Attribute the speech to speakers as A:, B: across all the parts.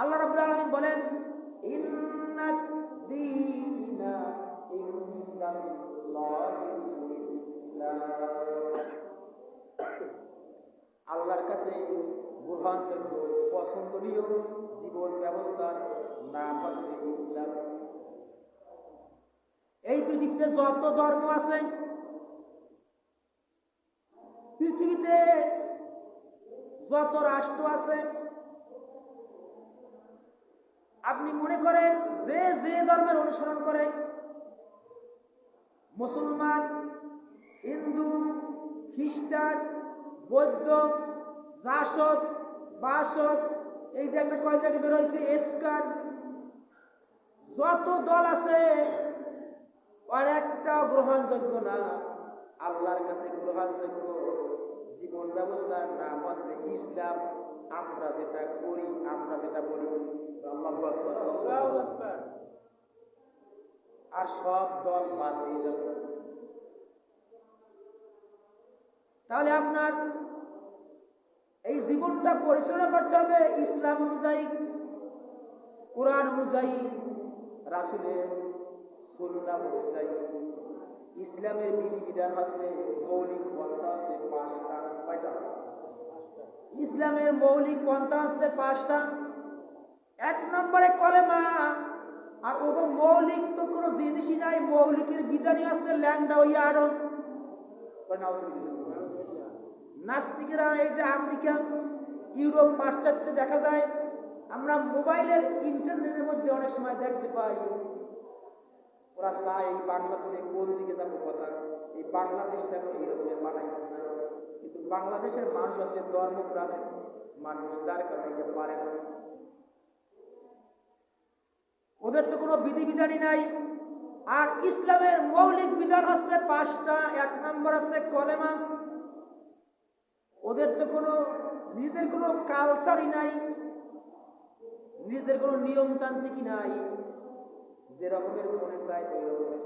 A: আল্লাহ রাব্বুল আলামিন বলেন ইসলাম। আল্লাহর কাছে গ্রহণযোগ্য পছন্দনীয় জীবন ব্যবস্থার নাম হচ্ছে ইসলাম। এই পৃথিবীতে যত ধর্ম আছে, পৃথিবীতে যত রাষ্ট্র আছে আপনি মনে করেন যে যে ধর্মের অনুসরণ করে, মুসলমান, হিন্দু, খ্রিস্টান, বৌদ্ধ, জাসদ, বাসদ, এই যে একটা কয় জায়গায় বের হয়েছে এসকান, যত দল আছে, আর একটা গ্রহণযোগ্য না, আল্লাহর কাছে গ্রহণযোগ্য জীবন ব্যবস্থার নাম হচ্ছে ইসলাম আমরা যেটা করি, আমরা যেটা বলি। আর সব দল বাদ হয়ে যাবে। তাহলে আপনার এই জীবনটা পরিচালনা করতে হবে ইসলাম অনুযায়ী কোরআন অনুযায়ী রাসুলের সুন্নাহ অনুযায়ী। ইসলামের বিধিবিধান আছে মৌলিক পন্থা আছে পাঁচটা কয়টা? ইসলামের মৌলিক পন্থা আছে পাঁচটা। নম্বরে কলেমা আর ওগো মৌলিক তো কোনো জিনিসই নাই, মৌলিকের বিধানই আছে ল্যাংডা ওই আরও নাস্তিকেরা এই যে আমেরিকা, ইউরোপ পাশ্চাত্যে দেখা যায়, আমরা মোবাইলের ইন্টারনেটের মধ্যে অনেক সময় দেখতে পাই, ওরা চায় এই বাংলাদেশে কোন দিকে যাবে কথা, এই বাংলাদেশটাকে এইরকম বানাইতেছে। কিন্তু বাংলাদেশের মানুষ আছে ধর্মপ্রাণের মানুষ, যার কারণে পারে না। ওদের তো কোনো বিধিবিধানই নাই। আর ইসলামের মৌলিক বিধান হচ্ছে পাঁচটা, এক নম্বর হচ্ছে কলেমা। ওদের তো কোনো, নিজেদের কোনো কালচারই নাই, নিজেদের কোনো নিয়মতান্ত্রিকই নাই। যে রকমের মনে চায় ওই রকমের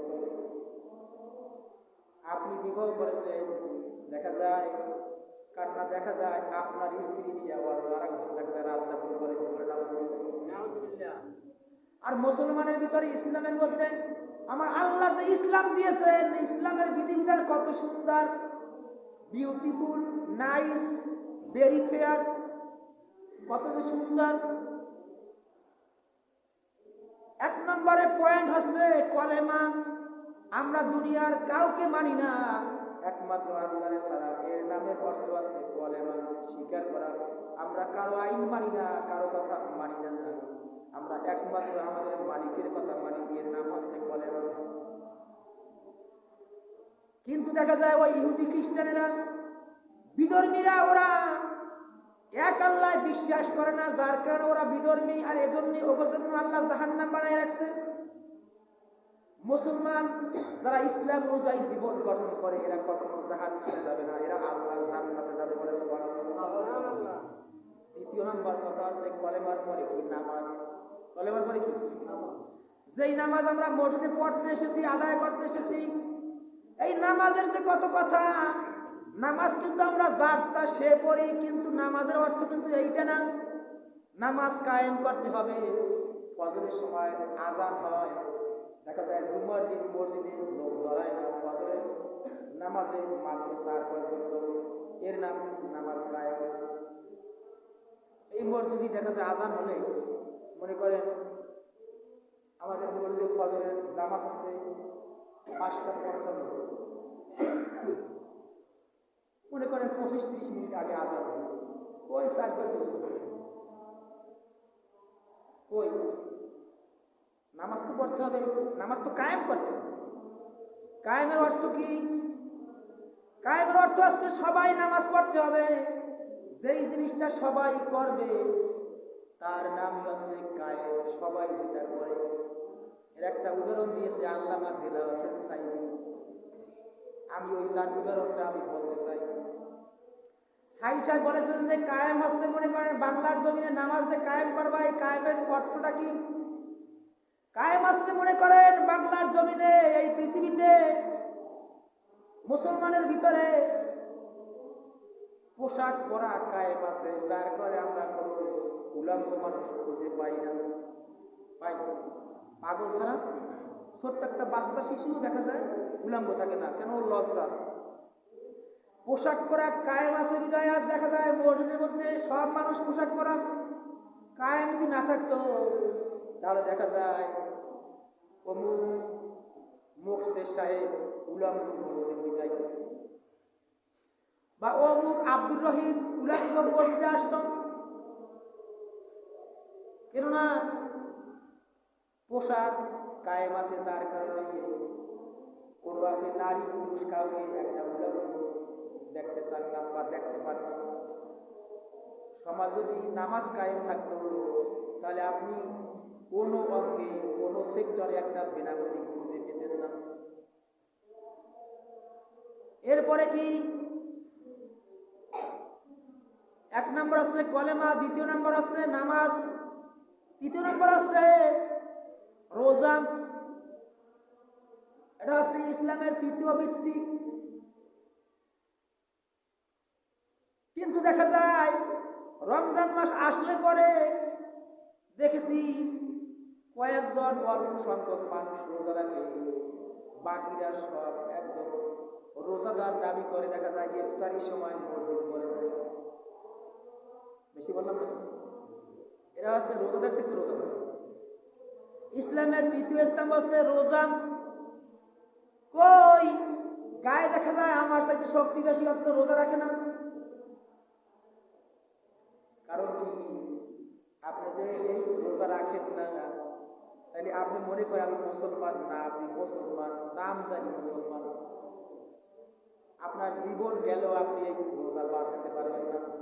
A: আপনি বিবাহ করেছেন, দেখা যায়, কান্না দেখা যায়, আপনার স্ত্রী নিয়ে আবার আরেকজন দেখা যায় যাপন করে। আর মুসলমানের ভিতরে ইসলামের মধ্যে আমার আল্লাহ যে ইসলাম দিয়েছেন, ইসলামের বিধিবিধান কত সুন্দর। বিউটিফুল নাইস ভেরি ফেয়ার কত যে সুন্দর। এক নম্বরে পয়েন্ট হচ্ছে কলেমা। আমরা দুনিয়ার কাউকে মানি না। একমাত্র আল্লাহ ছাড়া। এর নামের অর্থ আছে কলেমা। স্বীকার করা। আমরা কারও আইন মানি না, কারও কথা মানি না। আমরা একমাত্র আমাদের মালিকের কথা মানি, এর নাম হচ্ছে কলেমা। কিন্তু দেখা যায় ওই ইহুদি খ্রিস্টানেরা, বিধর্মীরা ওরা এক আল্লাহ বিশ্বাস করে না, যার কারণে ওরা বিধর্মী, আর এজন্য ওর জন্য আল্লাহ জাহান্নাম বানায় রাখছে। মুসলমান যারা ইসলাম অনুযায়ী জীবন গঠন করে, এরা কখনো জাহান্নামে যাবে না, এরা আল্লাহ জান্নাতে যাবে বলে দ্বিতীয় নাম্বার কথা আছে কলেমার পরে কি নামাজ? কলেমার পরে কি? যেই নামাজ আমরা মসজিদে পড়তে এসেছি, আদায় করতে এসেছি, এই নামাজের যে কত কথা, নামাজ কিন্তু আমরা যারটা সে পড়ি, কিন্তু নামাজের অর্থ কিন্তু এইটা না। নামাজ কায়েম করতে হবে, ফজরের সময় আজান হয়। দেখা যায় জুমার দিন মসজিদে লোক ধরায় না ফজরের নামাজে মাত্র চার পর্যন্ত এর নাম নামাজ কায়েম। এই মসজিদে দেখা যায় আজান হলে মনে করেন, আমাদের মসজিদে ফজরের জামাত হচ্ছে পাঁচটা পঞ্চান্ন। মনে করেন পঁচিশ ত্রিশ মিনিট আগে হলো। ওই চার ওই নামাজ তো পড়তে হবে, নামাজ তো কায়েম করতে হবে। কায়েমের অর্থ কি? কায়েমের অর্থ হচ্ছে সবাই নামাজ পড়তে হবে। যেই জিনিসটা সবাই করবে তার নাম হচ্ছে কায়েম, সবাই যেটা করে। এর একটা উদাহরণ দিয়েছে আল্লামা দিলা হোসেন সাইদি। আমি ওই তার উদাহরণটা আমি বলতে চাই। সাইদ সাহেব বলেছেন যে কায়েম হচ্ছে মনে করেন বাংলার জমিনে নামাজ যে কায়েম করবা, এই কায়েমের অর্থটা কি? কায়েম আসছে মনে করেন বাংলার জমিনে, এই পৃথিবীতে, মুসলমানের ভিতরে পোশাক পরা কায়েম আছে, যার করে আমরা কোনো উলাঙ্গ মানুষ খুঁজে পাই না। পাই পাগল ছাড়া? ছোট্ট একটা বাচ্চা শিশুও দেখা যায় উলাঙ্গ থাকে না। কেন? ওর লজ্জা আছে। পোশাক পরা কায়েম আছে হৃদয়, আজ দেখা যায় মসজিদের মধ্যে সব মানুষ পোশাক পরা। কায়েম যদি না থাকতো, তাহলে দেখা যায় অমুক মুখসের সাহেব উলাঙ্গ মসজিদে বিদায় বা অমুক আব্দুর রহিম উলাঙ্গ মসজিদে আসতো। কেননা পোশাক কায়েম আছে যার কারণে কোনো আপনি নারী পুরুষ কাউকে একটা দেখতে চান না বা দেখতে পান সমাজ যদি নামাজ কায়েম থাকতো তাহলে আপনি কোনো অঙ্গে, কোনো সেক্টরে একটা বেনামতি খুঁজে পেতেন না। এরপরে কি? এক নম্বর আছে কলেমা, দ্বিতীয় নম্বর আছে নামাজ। তৃতীয় নম্বর আছে রোজা। এটা হচ্ছে ইসলামের তৃতীয় ভিত্তি। কিন্তু দেখা যায়, রমজান মাস আসলে পরে দেখেছি কয়েকজন অল্প সংখ্যক মানুষ রোজা রাখে। বাকিরা সব একদম রোজাদার দাবি করে, দেখা যায় ইফতারির সময় মসজিদ করে যায় বেশি বললাম না। এরা হচ্ছে রোজাদার থেকে রোজাদার। ইসলামের তৃতীয় স্তম্ভ হচ্ছে রোজা। কই? গায়ে দেখা যায় আমার চাইতে শক্তি বেশি অত রোজা রাখে না। কারণ কি? আপনি যে এই রোজা রাখেন না তাহলে আপনি মনে করেন আমি মুসলমান না, আপনি মুসলমান নাম জানি মুসলমান। আপনার জীবন গেলেও আপনি এই রোজা বাদ দিতে পারবেন না।